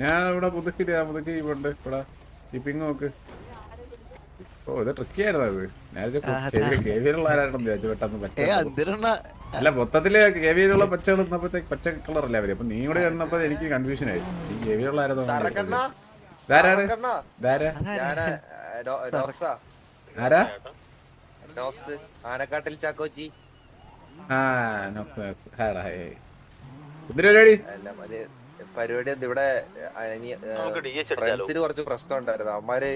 ഞാൻ ഇവിടെ പുതുക്കില്ല പുതുക്കി ഇവിടെ ഇവിടെ. ഇപ്പിങ് പിങ് നോക്ക്. ഓ ഇത് ട്രിക്കി ആയിരുന്നു അത് ഞാൻ കേവിയിലുള്ള ആരാണെന്ന് വിചാരിച്ചു പെട്ടെന്ന് പച്ച അല്ല മൊത്തത്തിൽ കേവിയിലുള്ള പച്ചകൾ നിന്നപ്പോഴത്തേക്ക് പച്ച കളർ അല്ലേ അവർ? അപ്പൊ നീ കൂടെ വന്നപ്പോ എനിക്ക് കൺഫ്യൂഷൻ ആയി. ഈ ആരാ ആരാ? ആനക്കാട്ടിൽ ചാക്കോച്ചി. ആ ഹാടാ ഹേ പരിപാടി? ഇവിടെ ഫ്രണ്ട്സിന് കുറച്ച് പ്രശ്നം ഉണ്ടായിരുന്നു അമ്മാര്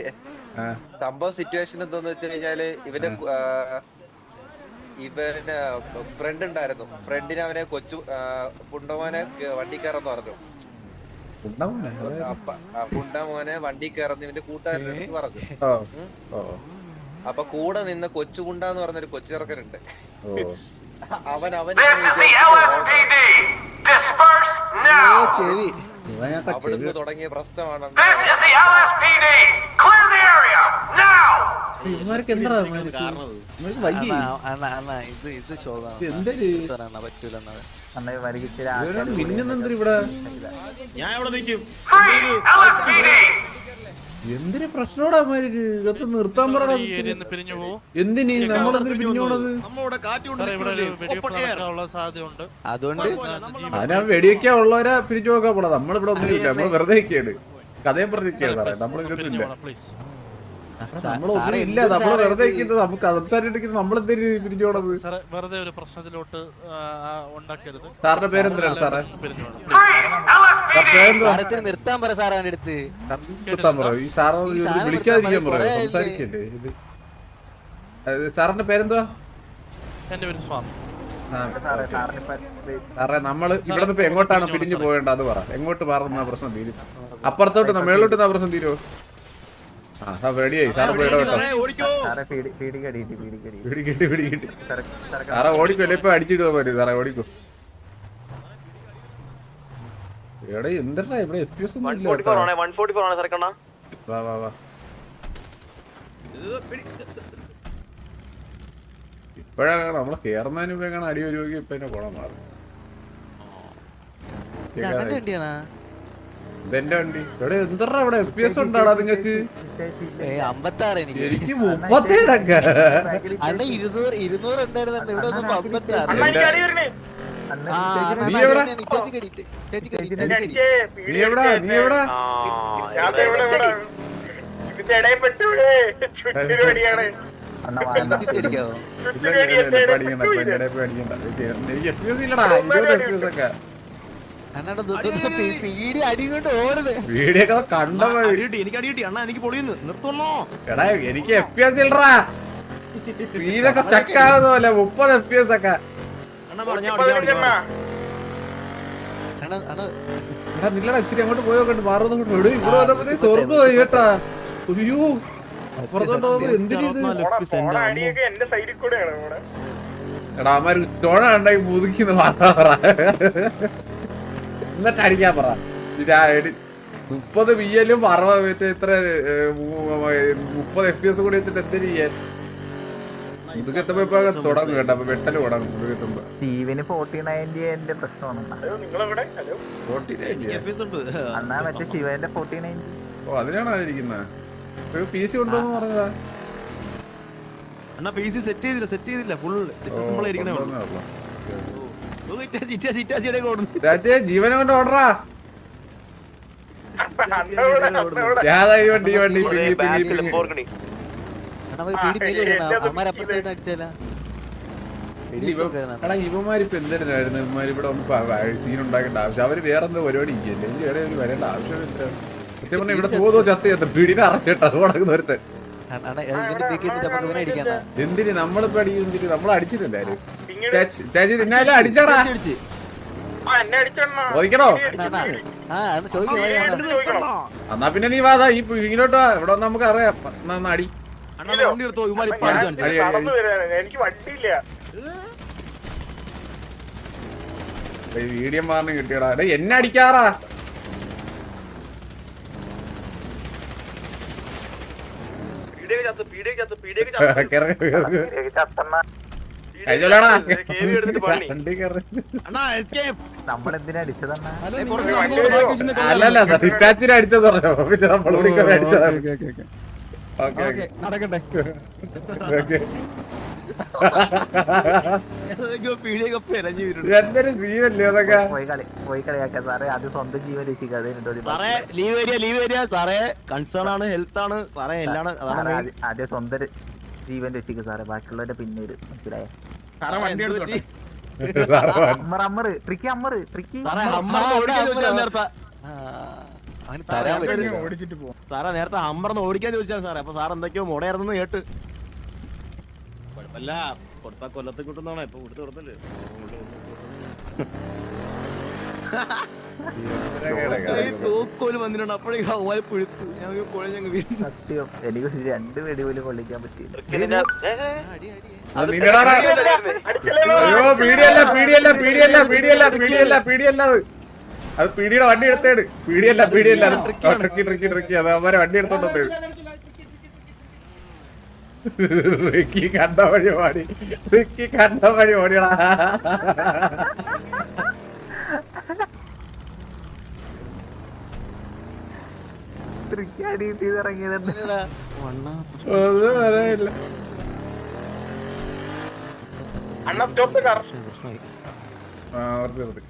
സംഭവം സിറ്റുവേഷൻ എന്താന്ന് വെച്ച് കഴിഞ്ഞാൽ ഇവന്റെ ഇവന് ഫ്രണ്ട് ഉണ്ടായിരുന്നു. ഫ്രണ്ടിന് അവനെ കൊച്ചു പുണ്ടമോനെ വണ്ടി കയറന്ന് പറഞ്ഞു. ഉണ്ടാവൂല അപ്പ ആ, പുണ്ടമോനെ വണ്ടി കയറന്ന് ഇവന്റെ കൂട്ടുകാരൻ പറഞ്ഞു. ഓ ഓ. അപ്പൊ കൂടെ നിന്ന് കൊച്ചു കുണ്ടാന്ന് പറഞ്ഞൊരു കൊച്ചു ചെറുക്കനുണ്ട്. ഓ. അവൻ അവൻ! ചെവി. അവിടുന്ന് ചെവി. തുടങ്ങിയ പ്രശ്നമാണ് This is the LSPD! Clear the area! Now! എന്താ ഇവർക്ക് അണ്ണാ ഇത് ഇത് പറ്റൂല ഇവിടെ? Free LSPD! എന്തിന് പ്രശ്നോടാ അവന്മാർക്ക് ഇതൊക്കെ നിർത്താൻ പറയണം പിരിഞ്ഞു പോകും എന്തിന് നമ്മളെന്തിനു പിരിഞ്ഞോണത് ഇവിടെ അതുകൊണ്ട് അതിനാ വെടിവെക്കാൻ ഉള്ളവരെ പിരിച്ചു നോക്കാൻ പോണത്. നമ്മളിവിടെ ഒന്നുമില്ല നമ്മൾ വെറുതെ ഇരിക്കുകയാണ് കഥയും പറഞ്ഞിരിക്കുകയാണ് നമ്മളിതൊന്നുമില്ല പ്ലീസ് നമ്മൾ വെറുതെ ഇരിക്കുന്നത്. നമുക്ക് സംസാരിക്കുന്നത് നമ്മളെന്തിന് പിരിഞ്ഞു സാറേ വെറുതെ ഒരു പ്രശ്നത്തിലോട്ട് ഉണ്ടാക്കരുത്. സാറിന്റെ പേരെന്തിനാണ് സാറേ സാറത്തിന് നിർത്താൻ പറ സാറേ അടുത്ത്. നിർത്താൻ പറ. ഈ സാറ് വിളിക്കാതിരിക്കാൻ പറയും. സംസാരിക്കല്ലേ? ഇത് സാറിന്റെ പേരെന്തുവാ? എന്റെ പേര് സ്വാമി. സാറേ നമ്മൾ ഇവിടെ നിന്ന് ഇപ്പൊ എങ്ങോട്ടാണ് പിരിഞ്ഞു പോകേണ്ടത് അത് പറ. എങ്ങോട്ട് മാറുന്ന പ്രശ്നം തീരും. അപ്പുറത്തോട്ട് ന- മേളിലോട്ട് പ്രശ്നം തീരുമോ സാറ് പോയി ഇടപെട്ടോ. പിടികിട്ടി പിടികിട്ടി സാറേ ഓടിക്കോ അല്ലെ ഇപ്പൊ അടിച്ചിടുക പോലെ സാറേ ഓടിക്കോ. എവിടെ എന്താ ഇവിടെ എഫ് പി എസ് ഒന്നും ഇല്ല കേട്ടോ. വാ വാ വാ. ഇപ്പഴാണ് നമ്മളെ കേറുന്നതിന് മുമ്പേ കാണാൻ അടി വരുമെങ്കിൽ ഇപ്പൊ എന്നെ കുളം മാറും. ഇതെന്റെ വണ്ടി ഇവിടെ എന്തറാ ഇവിടെ എഫ് പി എസ് ഉണ്ടാടാ നിങ്ങക്ക് അമ്പത്താറ് എനിക്ക് എനിക്ക് മുപ്പത്തേഴൊക്കെ അണ്ണ ഇരുന്നൂറ് ഇരുന്നൂറ് ഉണ്ടായിരുന്നു ഇവിടെ ഒന്നും അമ്പത്താറ് നീ എവിടെ? നീ എവിടാ എവിടാ. എനിക്ക് എഫ് പി എസ് ഇല്ലടാ ഇരുപത് എഫ് പി എസ് ഒക്കെ വീഡിയോ കണ്ട എനിക്ക് അടി കിട്ടി അണ്ണാ എനിക്ക് പൊളിയുന്നു. നിർത്തുന്നോ. എടാ എനിക്ക് എഫ് പി എസ് ഇല്ലടാ. ഇതൊക്കെ ചക്കാവുന്ന പോലെ മുപ്പത് എഫ് പി എസ് ഒക്കെ. നില്ലടാ ഇച്ചിരി അങ്ങോട്ട് പോയോ കണ്ട് മാറുന്ന കൊണ്ട് ഇവിടെ ഇവിടെ വന്നപ്പോ സ്വർഗം പോയി കേട്ടാ. അയ്യോ അപ്പുറത്തോട്ട് പോകുമ്പോ എന്തിനു എടാ അമ്മാര് ചോണ കണ്ടായി മുതുക്കിന്ന് പറ. എന്നിട്ട് അടിക്കാൻ പറ. മുപ്പത് ബി എല്ലും അറുപത് ഇത്ര മുപ്പത് എഫ് പി എസ് കൂടി വെച്ചിട്ട് എന്തിനു ചെയ്യാൻ? മുതുകെത്തുമ്പോ ഇപ്പൊ തുടങ്ങും കേട്ടോ അപ്പൊ വെട്ടൽ തുടങ്ങും മുതുകെത്തുമ്പോ സ്റ്റീവിന് ഫോർട്ടി നയന്റിന്റെ പ്രശ്നമാണ്. ഫോർട്ടി അണ്ണാ മറ്റേ ശിവന്റെ ഫോർട്ടി നയന്റി ഓ അതിനാണോ ഇരിക്കുന്നത് ഒരു പി സി ഉണ്ടോന്ന് പറഞ്ഞതാ. അണ്ണാ പി സി സെറ്റ് ചെയ്തില്ല സെറ്റ് ചെയ്തില്ല. ഫുൾ സിമ്പിൾ രാജേ ജീവനെ കൊണ്ട് ഈ വണ്ടി ഈ പിങ്ങി പിങ്ങി പിങ്ങി ഇവന്മാരിപ്പോ എന്തിനായിരുന്നു? ഇവന്മാർ ഇവിടെ ഒന്ന് സീൻ ഉണ്ടാക്കേണ്ട ആവശ്യം. അവർ വേറെന്തോ പരിപാടി ഇരിക്കല്ലേ എന്റെ ഇടയിൽ ഒരു വരേണ്ട ആവശ്യം എന്തിനാ? സത്യം പറഞ്ഞാൽ ഇവിടെ തോതോ ചത്ത ചത്ത പിടിനെ അറിഞ്ഞിട്ട് അത് കൊടുക്കുന്ന ഒരുത്തൻ. എന്തിന്? നമ്മളിപ്പോ അടി നമ്മൾ എന്നാ പിന്നെ നീ വാതാ ഈ ഇങ്ങോട്ടോ ഇവിടെ നമുക്ക് അറിയാം എന്നാ അടി. എനിക്ക് വീഡിയം വാർണി കിട്ടിയടാ. എന്നെ അടിക്കാറാ. പീഡിയ ചത്ത് പീഡിയൊക്കെ അല്ലല്ല അടിച്ചത് പറഞ്ഞോ. പിന്നെ അടിച്ചതാണ് നടക്കട്ടെ. എന്തൊരു ജീവല്ലേ അതൊക്കെ? പോയി കളി പോയി കളിയാക്കാൻ. സാറേ അത് സ്വന്തം ജീവൻ രക്ഷിക്കാതെ സാറേ ലീവ് ഏരിയ ലീവ് ഏരിയ സാറേ കൺസേൺ ആണ് ഹെൽത്ത് ആണ്. സാറേ എല്ലാം അതെ ആദ്യം- ആദ്യം സ്വന്തം ജീവൻ രക്ഷിക്കും സാറേ. ബാക്കിയുള്ളവരുടെ പിന്നീട്. മനസ്സിലായേ? വണ്ടി എടുത്തോട്ടെ. Ammar Ammar tricky Ammar tricky. സാറേ നേരത്തെ. സാറേ ഹമ്മർന്ന് ഓടിക്കാൻ ചോദിച്ചാൽ സാറേ. അപ്പൊ സാർ എന്തൊക്കെയോ മുടയായിരുന്നു കേട്ട്. കുഴപ്പമില്ല. കൊടുത്താ കൊല്ലത്ത് കിട്ടുന്നതാണോ? ഇപ്പൊ കൊടുത്ത് കൊടുത്തല്ലേ? തോക്കോൽ വന്നിട്ടുണ്ട്. അപ്പോഴേക്കും അവരെ പുഴുത്തു ഞങ്ങൾക്ക് കുഴഞ്ഞങ്ങ് വീണു. സത്യം. എനിക്ക് രണ്ട് വെടി പോലും കൊള്ളിക്കാൻ പറ്റിയില്ല. അത് നിന്നടാടാ. അയ്യോ പീടിയല്ല പീടിയല്ല പീടിയല്ല പീടിയല്ല പീടിയല്ല പീടിയല്ല അത് അത് പീടിയുടെ വണ്ടി എടുത്തേട്. പീടിയല്ല പീടിയല്ല ട്രിക്കി ട്രിക്കി ട്രിക്കി അത് അവരെ വണ്ടി എടുത്തോണ്ട് റിക്കി കണ്ട വഴി ഓടി. റിക്കി കണ്ട വഴി ഓടിയടാ. ട്രിക്കി അടി ചെയ്ത് ഇറങ്ങിയതുണ്ട് ഒന്നും പറയാനില്ല. ആ ഓർത്ത് ഓർത്ത്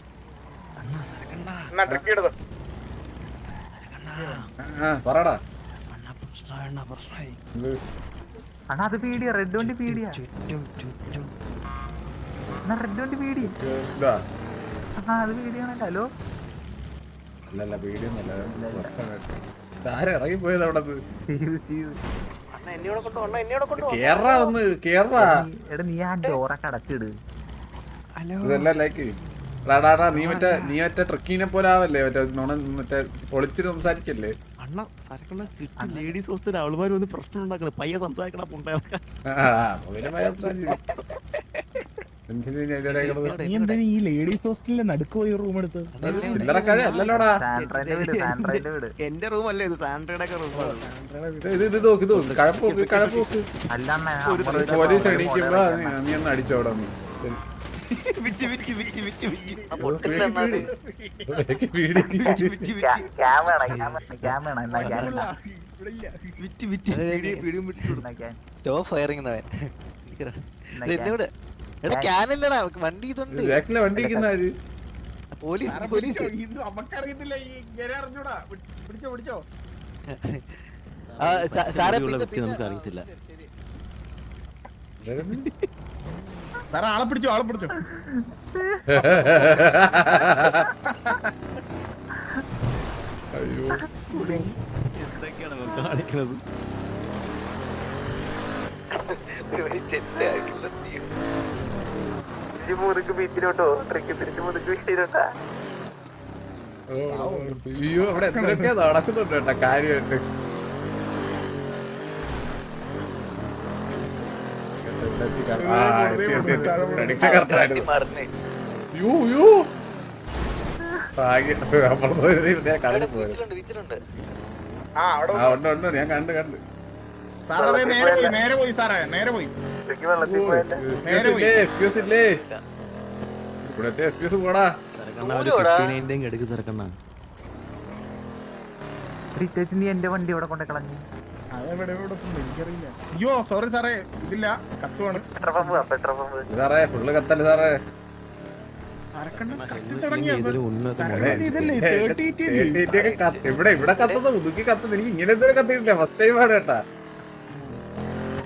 ആ പറടാ. ഇത് അണ്ണാ അത് പീടിയാ. റെഡ് വണ്ടി പീടിയാ. അണ്ണാ റെഡ് വണ്ടി പീടി ആ അത് പീടിയാണല്ലോ. ഹലോ അല്ലല്ല പീടിയൊന്നല്ല ആരെ ഇറങ്ങി പോയത് അവിടെ. കേറാ ഒന്ന് കേറാ. നീ ആ ഡോറൊക്കെ അടച്ചിട്. ഇതെല്ലാം ലൈക്ക്. ടാടാ നീ മറ്റേ നീ മറ്റേ ട്രക്കിനെ പോലെ ആവല്ലേ? മറ്റേ നുണ മറ്റേ പൊളിച്ചിട്ട് സംസാരിക്കല്ലേ? അണ്ണ സരക്കണ്ണ ചുറ്റും ലേഡീസ് ഹോസ്റ്റൽ അവളുമാര് വന്ന് പ്രശ്നം ഉണ്ടാക്കണം. പയ്യെ സംസാരിക്കണ പുണ്ടാ നീ എന്തിനാ ഈ ലേഡീസ് ഹോസ്റ്റലിലെ നടുക്ക് പോയി റൂം അല്ലല്ലോടാ. എന്റെ അല്ലേ ഇത്? ഒക്കെ റൂമാണ് ഇത് നോക്ക് പോലീസ് നീ ഒന്ന് ഫയറിംഗ് എടാ ക്യാനല്ലടാ വണ്ടി ഇതുണ്ട്. ബാക്കിലെ വണ്ടി ഇരിക്കുന്ന ആര്? Police police. നമുക്കറിയത്തില്ല ഈ ഇങ്ങനെ അറിഞ്ഞൂടാ. പിടിച്ചോ പിടിച്ചോ. സാറേ നമുക്ക് അറിയത്തില്ല സാറേ ആളെ പിടിച്ചോ ആളെ പിടിച്ചോ. അയ്യോ. എന്തൊക്കെയാണ് ഇവൻ കാണിക്കണത് തിരിച്ച് മുതുക്ക് ബീച്ചിലോട്ടോ. ട്രിക്ക് തിരിച്ചു മുതുക്ക് ബീച്ചിലോട്ടാ. അയ്യോ അവിടെ നടക്കുന്നുണ്ട് കേട്ടോ കാര്യമായിട്ട്. ഞാൻ കണ്ട് കണ്ട്. സാറേ നേരെ പോയി നേരെ പോയി സാറേ നേരെ പോയി. ഇവിടത്തെ എക്സ്ക്യൂസ് പോടാ. നീ എന്റെ വണ്ടി ഇവിടെ കൊണ്ട് കളഞ്ഞു? അയ്യോ സോറി സാറേ ഇതില്ല. കത്തുവാണ്. സാറേ ഫുള്ള് കത്തല്ലേ സാറേ? ഇവിടെ ഇവിടെ കത്തുന്നത് മുതുക്കി കത്തുന്നത് എനിക്ക് ഇങ്ങനെ ഇതുവരെ കത്തിയിട്ടില്ല ഫസ്റ്റ് ടൈം ആണ് കേട്ടാ ആദ്യമായിട്ടാണ് എനിക്ക് ഇങ്ങനെ വാറന്റെ കത്തുന്നത്. അവസ്ഥ ഒരു നൂറ്റി മുപ്പത്തെട്ടൊക്കെ അടിച്ചായിരുന്നു നൂറ്റി മുപ്പത്തെട്ട്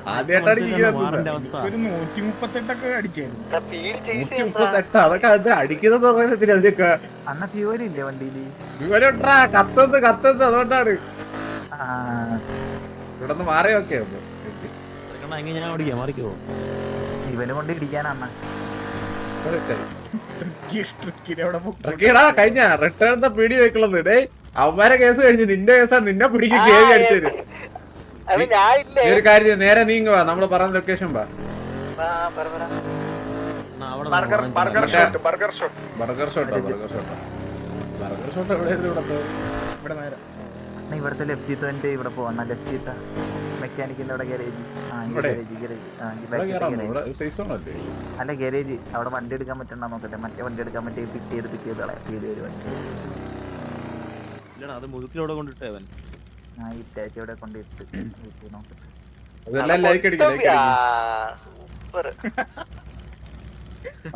അതൊക്കെ അത് അടിക്കുന്നത് അതിനൊക്കെ വണ്ടിയിൽ? അതുകൊണ്ടാണ്. ഇവിടെ നിന്ന് മാറിയൊക്കെ ഇവന് കൊണ്ട് കഴിഞ്ഞ റിട്ടേൺ പീടി വെക്കുള്ളത് ഡേ അവന്മാരെ കേസ് കഴിഞ്ഞു നിന്റെ കേസാണ്. നിന്നെ പിടിക്കും കേവി അടിച്ചത്. നീ ഒരു കാര്യം നേരെ നീങ്ങുക നമ്മൾ പറഞ്ഞ ലൊക്കേഷൻ അവിടെ ബർഗർ ഷോട്ടോ ബർഗർ ഷോട്ടോ. ബർഗർ ഷോട്ട് എവിടെയായിരുന്നു ഇവിടെ ഇവിടെ നേരെ. ഇവിടുത്തെ ലെഫ്റ്റ് ഇവിടെ ലെഫ്റ്റ് മെക്കാനിക്കിന്റെ അവിടെ ഗാരേജ് അല്ല? ഗാരേജ് അവിടെ വണ്ടി എടുക്കാൻ പറ്റണ്ട നോക്കട്ടെ. മറ്റേ വണ്ടി എടുക്കാൻ പറ്റിയ പിക്ക് ചെയ്ത് പിക്ക് ചെയ്ത് കളയാം. വീട് ഒരു വണ്ടി ഇല്ലടാ അത് മുഴുക്കിലൂടെ കൊണ്ടിട്ടേ അവൻ. ഈ കൊണ്ടിട്ട് വീട്ടിൽ നോക്കട്ടെ അതെല്ലാം ലൈക്ക് അടിക്കും ലൈക്ക് അടിക്കും.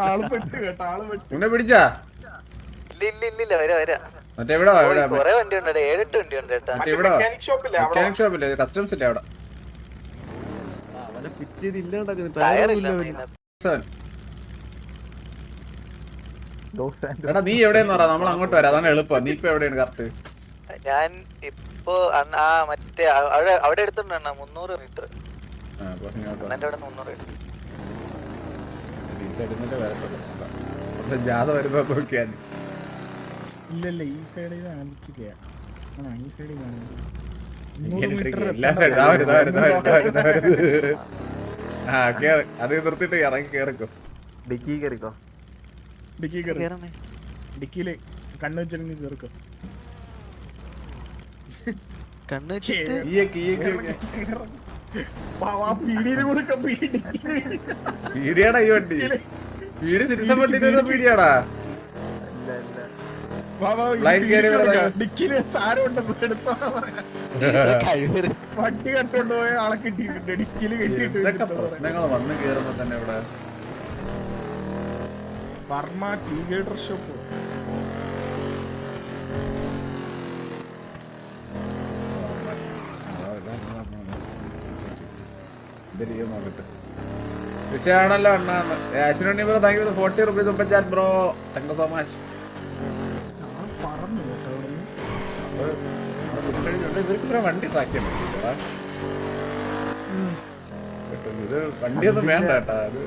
ആൾ പെട്ട് കേട്ടോ ആൾ പെട്ട്. മുന്നേ പിടിച്ചാ? ഇല്ല ഇല്ല ഇല്ല വരാ വരാ. മറ്റേ ഇവിടെ വാ, ഇവിടെ വാ. കൊറേ വണ്ടി ഉണ്ട് ഏഴെട്ട് വണ്ടി ഉണ്ട് കേട്ടാ. മറ്റേ ഇവിടെ മെക്കാനിക് ഷോപ്പില്ലേ കസ്റ്റംസ് ഇല്ല അവിടെ? അവനെ ഫിറ്റ് ചെയ്ത് ഇല്ലാണ്ടാക്കുന്നു ടയറില്ല സെവൻ. എടാ നീ എവിടെയെന്ന് പറ നമ്മൾ അങ്ങോട്ട് വരാം അതാണ് എളുപ്പം. നീ ഇപ്പൊ എവിടെയാണ് കറക്റ്റ് ഞാൻ ഇപ്പൊ ആ മറ്റേ അവിടെ അവിടെ എടുത്തിട്ടുണ്ട് മുന്നൂറ് മീറ്റർ. അണ്ണന്റെ അവിടെ മുന്നൂറ് ഈ side നിന്നിട്ട് വരത്തുള്ളൂ. അതാ. അപ്പൊ ജാഥ വരുമ്പോ നോക്കിയാ മതി. ഇല്ല ഇല്ല ഈ സൈഡിൽ ഈ അത് നിർത്തിട്ട് ഇറങ്ങി കേറിക്കോ. ഡിക്കി കേറിക്കോ? ഡിക്കി കേറി. കേറണേ ഡിക്കിയിൽ കണ്ണു വെച്ചിറങ്ങി കേറിക്കോ. കണ്ണ് പീടിയാടാ ഈ വണ്ടി. പീടി സിരിച്ച വണ്ടിന്റെ പീടിയാടാ. വണ്ടി കട്ടുകൊണ്ട് പോയ ആളെ കിട്ടിയിട്ടുണ്ട്. ഡിക്കിൽ കെട്ടിയിട്ടുണ്ട് പ്രശ്നങ്ങൾ വന്ന് കേറുമ്പോ തന്നെ ഇവിടെ. വർമ്മ ടീ ഗേഡർ ഷോപ്പ്. തീർച്ചയാണല്ലോ അണ്ണാ. ആശുനോണി bro thank you forty rupees super bro. Thank you so much വണ്ടി ട്രാക്ക് ചെയ്യാൻ ഇത് വണ്ടിയൊന്നും വേണ്ട കേട്ടാ അത്.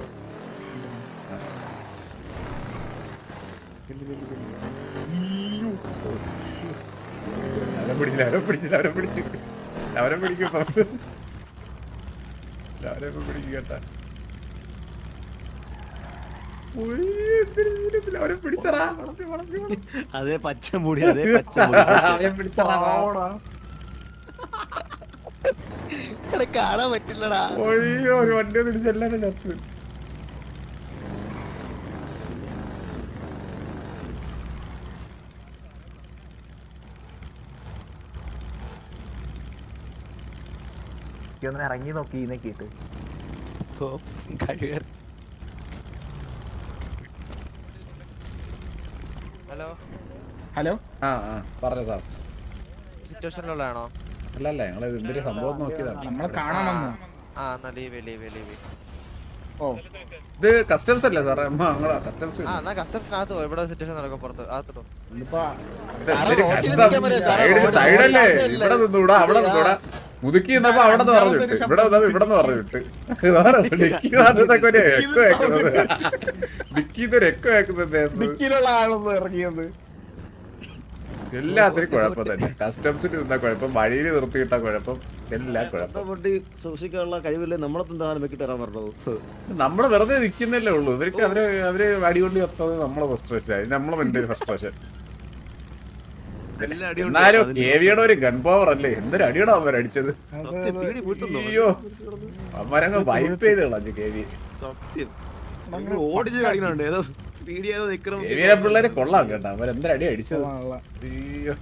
അവരെ പിടിച്ചില്ല അവരെ പിടിച്ചു. അവരെ പിടിക്കും ഇപ്പൊ. അവരെ ഇപ്പൊ പിടിക്കും കേട്ടാ ഉയ്യ്, എന്തൊരു ഇതില്ല, അവരെ പിടിക്കട്ടെ അതേ പച്ച മുടി അതേ പച്ച കാണാൻ പറ്റില്ലടാ. ഒരു വണ്ടി പിടിച്ചല്ലേ എല്ലാരും ചത്ത് ഒന്ന് ഇറങ്ങി നോക്കി നോക്കിയിട്ട് കഴിവര് ഹലോ? ഹലോ? ആ ആ പറഞ്ഞു സാർ. സിറ്റുവേഷനിലുള്ളതാണോ? അല്ല അല്ല ഞങ്ങൾ എന്തൊരു സംഭവം നോക്കിയതാണ് നമ്മളെ കാണണം ആ എന്നാ ലീവ് ലീവ് ലീവ് ഓ. ഇത് കസ്റ്റംസ് അല്ലേ സാറേ? അമ്മ ഞങ്ങളെ കസ്റ്റംസ് ആ എന്നാ കസ്റ്റംസിനകത്ത് പോ ഇവിടെ സിറ്റുവേഷൻ നടക്കും പുറത്ത്. അകത്തോട്ടോ? ഇതിപ്പോ സൈഡല്ലേ? ഇവിടെ നിന്നൂടാ അവിടെ നിന്നൂടാ. മുതുക്കി നിന്നപ്പോ അവിടെ നിന്ന് പറഞ്ഞു വിട്ട്. ഇവിടെ നിന്നപ്പോ ഇവിടെ നിന്ന് പറഞ്ഞു വിട്ട്. ഡിക്കി വന്നതൊക്കെ ഒരു എക്കോ കേക്കുന്നത് ഡിക്കിന്ന് ഒരു എക്കോ ആളൊന്നും ഇറങ്ങിയത് എല്ലാത്തിനും കുഴപ്പം തന്നെ. കസ്റ്റംസിന് നിന്ന കുഴപ്പം? വഴിയിൽ നിർത്തിയിട്ട കുഴപ്പം. എല്ലാം കുഴപ്പം. പൊട്ടി സൂക്ഷിക്കാനുള്ള കഴിവില്ലേ? നമ്മളെ തന്നെ വെക്കിട്ട് തരാൻ പറഞ്ഞത്? നമ്മൾ വെറുതെ നിൽക്കുന്നല്ലേ ഉള്ളൂ. ഇവർക്ക് അവർ അവർ അടികൊണ്ടി എത്തത് നമ്മളെ ഫ്രസ്ട്രേഷൻ നമ്മളെ മെന്റൽ ഫ്രസ്ട്രേഷൻ എന്നാലും കേവിയുടെ ഒരു ഗൺ പവർ അല്ലേ? എന്തൊരു അടിയുടെ അവന്മാർ അടിച്ചത്? അയ്യോ. അവന്മാരങ്ങ് വൈപ്പ് ചെയ്ത് കളഞ്ഞു കേവി ഓടിച്ച് കാണിക്കുന്നുണ്ട് ഏതോ കേവിയുടെ പിള്ളേരെ കൊള്ളാം കേട്ടോ. അവരെന്തൊരു അടി അടിച്ചത്. അയ്യോ.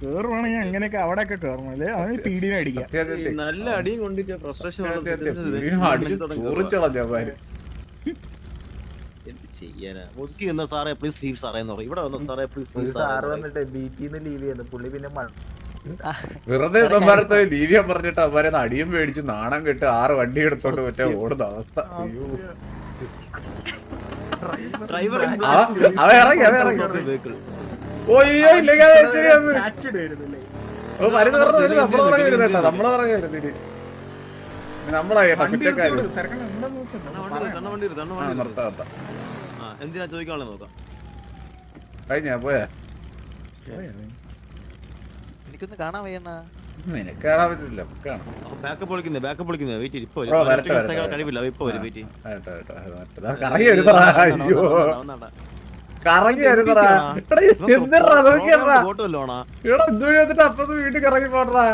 കേറുവാണെങ്കിൽ അങ്ങനെയൊക്കെ അവിടെയൊക്കെ കേറണം അല്ലേ? അവന് പീടിനെ അടിക്കാം. നല്ല അടിയും കൊണ്ടിട്ട് ഫ്രസ്ട്രേഷൻ അടിച്ച് ചോറിച്ച് കളഞ്ഞു അവന്മാര്. എന്ത് ചെയ്യാനാ? ഒതുക്കി നിന്ന സാറേ പ്ലീസ് സീവ് സാറേ എന്ന് പറയും. ഇവിടെ വന്ന സാറേ പ്ലീസ് സാറ് വന്നിട്ട് ബീച്ചിന്ന് ലീവ് ചെയ്യുന്നു. പുള്ളി പിന്നെ വെറുതെ ഇവന്മാരത്തെ ലീവിയ പറഞ്ഞിട്ട് അവന്മാരെ അടിയും മേടിച്ച് നാണം കെട്ട് ആറ് വണ്ടി എടുത്തോണ്ട് മറ്റേ ഓടുന്ന അവസ്ഥ. അയ്യോ. ഡ്രൈവർ അവ- അവ ഇറങ്ങി അവ ഇറങ്ങി. ഓയ്യോ ഇല്ലെങ്കിൽ ഓ പറഞ്ഞ നമ്മളെ പുറകെ വരുന്നത് നമ്മളെ പുറകെ വരുന്നത് ഇനി. നമ്മളെ കേട്ടോ വണ്ടി കുറ്റക്കാര് നിർത്താം നിർത്താം. എന്തിനാ ചോദിക്കാനുള്ള നോക്കാം? കഴിഞ്ഞാ? പോയാ? എനിക്കൊന്ന് കാണാൻ വയ്യണ്ണ നിനക്ക് കാണാൻ പറ്റില്ല നമുക്ക് കാണാം. ബാക്കപ്പ് വിളിക്കുന്നേ ബാക്കപ്പ് വിളിക്കുന്നേ. വെയിറ്റ് ഇപ്പൊ. കഴിവില്ല വരും വെയിറ്റ്. കറങ്ങി വരുന്നടാ അയ്യോ. കറങ്ങി എന്തിനാ? ഫോട്ടോ ഇവിടെ വന്നിട്ട് അപ്പുറത്ത് വീട്ടിൽ കറങ്ങി പോടാ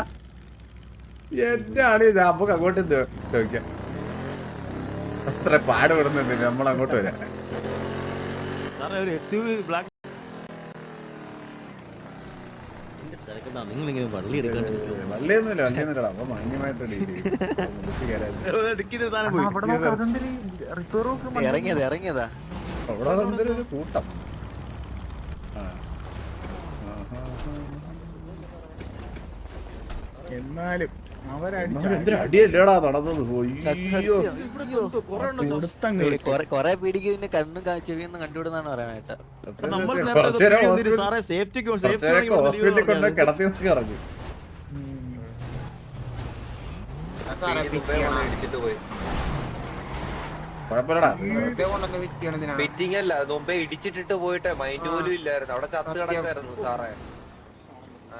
എന്റെ ഇത്? നമുക്ക് അങ്ങോട്ട് എന്ത് ചോദിക്കാം? അത്ര പാടുപെടുന്നുണ്ട് നമ്മൾ അങ്ങോട്ട് വരാം. വള്ളിയൊന്നുമില്ല വള്ളിയൊന്നുമില്ല അപ്പൊ മാന്യമായിട്ട് ഇറങ്ങിയതാ ഇറങ്ങിയതാ. അവിടെ എന്തൊരു കൂട്ടം. എന്നാലും അടിയല്ലേടാ നടന്നത്? അയ്യോ. കൊറേ പീടിക്ക് പിന്നെ കണ്ണും കാ- ചെവിയൊന്നും കണ്ടുവിടുന്നാണ് പറയാനായിട്ട് ഹോസ്പിറ്റലിൽ കൊണ്ട് കിടത്തി ഇറങ്ങി. പോയി. അല്ല മുമ്പേ ഇടിച്ചിട്ടിട്ട് പോയിട്ടേ മൈൻഡ് പോലും ഇല്ലായിരുന്നു. അവിടെ ചത്ത് കിടക്കായിരുന്നു സാറേ. ആ.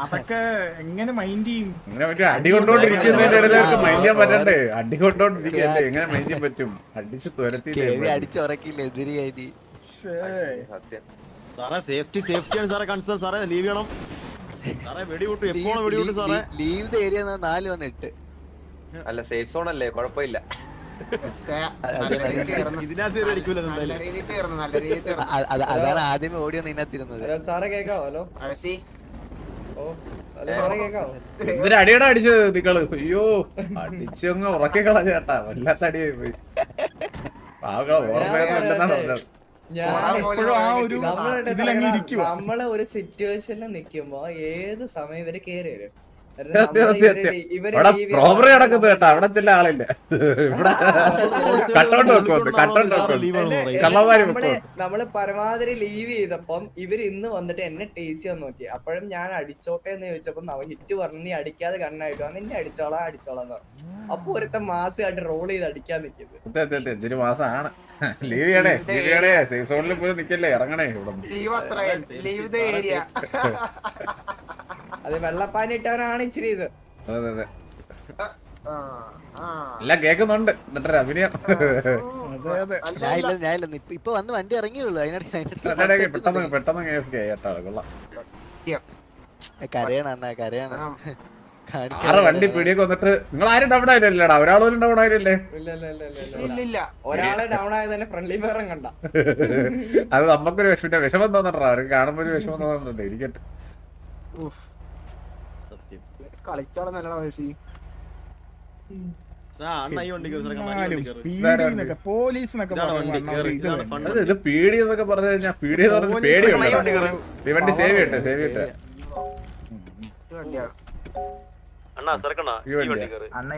അതൊക്കെ എങ്ങനെ മൈൻഡ് ചെയ്യും? അങ്ങനെ അടി കൊണ്ടോണ്ടിരിക്കുന്നതിന്റെ ഇടയിൽ അവർക്ക് മൈൻഡ് ചെയ്യാൻ പറ്റണ്ടേ? അടി കൊണ്ടോണ്ടിരിക്കല്ലേ എങ്ങനെ മൈൻഡ് ചെയ്യാൻ പറ്റും? അടിച്ച് തുരത്തിയില്ലേ അടിച്ചുറക്കില്ല എതിരിയായിട്ട് സത്യം. സാറേ സേഫ്റ്റി ആണ് സാറേ കൺസേൺ സാറേ ലീവ് ചെയ്യണം. സാറേ വെടിവിട്ടു എപ്പോഴും വെടിവിട്ടു സാറേ? ലീവ് ഏരിയ നാല് വന്ന് എട്ട് അല്ല സേഫ് സോൺ അല്ലേ? കുഴപ്പമില്ല. അതാണ് ആദ്യമേ ഓടി വന്ന് ഇതിനകത്തിരുന്നത് സാറേ കേക്കാവോ? ഹലോ ഓ ഹലോ സാറേ കേക്കാവോ എന്തൊരു അടിയടാ അടിച്ചത്? നിങ്ങൾ? അയ്യോ അടിച്ചങ്ങ് ഉറക്കി കളഞ്ഞേട്ടാ വല്ലാത്ത അടിയായി പോയി. പാവങ്ങളെ ഓർമ്മയെന്നല്ലെന്നാണ് പറഞ്ഞത്. എപ്പോഴും ആ ഒരു ഇതിലങ്ങ് ഇരിക്കുവാ. നമ്മൾ ഒരു സിറ്റുവേഷനിൽ നിക്കുമ്പോ ഏത് സമയം ഇവർ കേറി വരും? സത്യം, പ്രോപ്പറി നടക്കുന്നത് കേട്ടാ. അവിടെ ചില ആളില്ല. ഇവിടെ കട്ടൗണ്ട് വെക്കുന്നുണ്ട് കട്ടൗണ്ട് വെക്കുന്നുണ്ട്. കള്ളന്മാര് നമ്മൾ പരമാവധി ലീവ് ചെയ്തപ്പം ഇവർ ഇന്ന് വന്നിട്ട് എന്നെ ടേസ്റ്റ് ചെയ്യാൻ നോക്കി. അപ്പോഴും ഞാൻ അടിച്ചോട്ടെ എന്ന് ചോദിച്ചപ്പം അവൻ ഹിറ്റ് പറഞ്ഞു നീ അടിക്കാതെ കണ്ണായിട്ട് നിന്നെ അടിച്ചോളാം അടിച്ചോളാം എന്ന് പറഞ്ഞു. അപ്പൊ ഒരുത്ത മാസമായിട്ട് റോൾ ചെയ്ത് അടിക്കാൻ നിൽക്കുന്നത് മാസമാണ് ലീവ് ചെയ്യണേ ലീവ് ചെയ്യണേ. സേഫ് സോണിൽ പോലും നിക്കല്ലേ ഇറങ്ങണേ ഇവിടെ അത് വെള്ളപ്പാനി ഇട്ടവനാണ് ഇച്ചിരി ഇത്. അതെ അതെ എല്ലാം കേക്കുന്നുണ്ട് എന്നിട്ടൊരു അഭിനയം. ഇപ്പൊ വന്ന് വണ്ടി ഇറങ്ങിയുള്ളൂ അതിനിടയ്ക്ക് പെട്ടെന്ന് പെട്ടെന്ന് കേസ് കേട്ടാ കൊള്ളാം. കരയണ അണ്ണാ കരയണ. ആറ് വണ്ടി പിടിയൊക്കെ വന്നിട്ട് നിങ്ങൾ ആരും ഡൗൺ ആയില്ലല്ലേടാ? ഒരാൾ പോലും ഡൗൺ ആയില്ലേ? ഇല്ല ഇല്ല ഇല്ല ഇല്ല, ഇല്ല. ഇല്ല ഒരാളെ ഡൗൺ ആയത് തന്നെ ഫ്രണ്ട്ലി പേറും കണ്ട അത് നമ്മക്കൊരു വിഷമിന്റെ വിഷമം തോന്നണ്ടാ അവർക്ക് കാണുമ്പോ ഒരു വിഷമം തോന്നുന്നുണ്ട് ഇരിക്കട്ടെ. കളിച്ചാളെ നല്ലതാ മേഴ്സി. ഇത് പീടി എന്നൊക്കെ പറഞ്ഞു കഴിഞ്ഞാൽ പീഡി എന്ന് പറഞ്ഞ പേടിയുണ്ട്? വണ്ടി സേവ് ചെയ്യട്ടെ സേവ് ചെയ്യട്ടെ. അണ്ണാ സർക്കണ്ണാ ഈ വണ്ടിയാ. അണ്ണ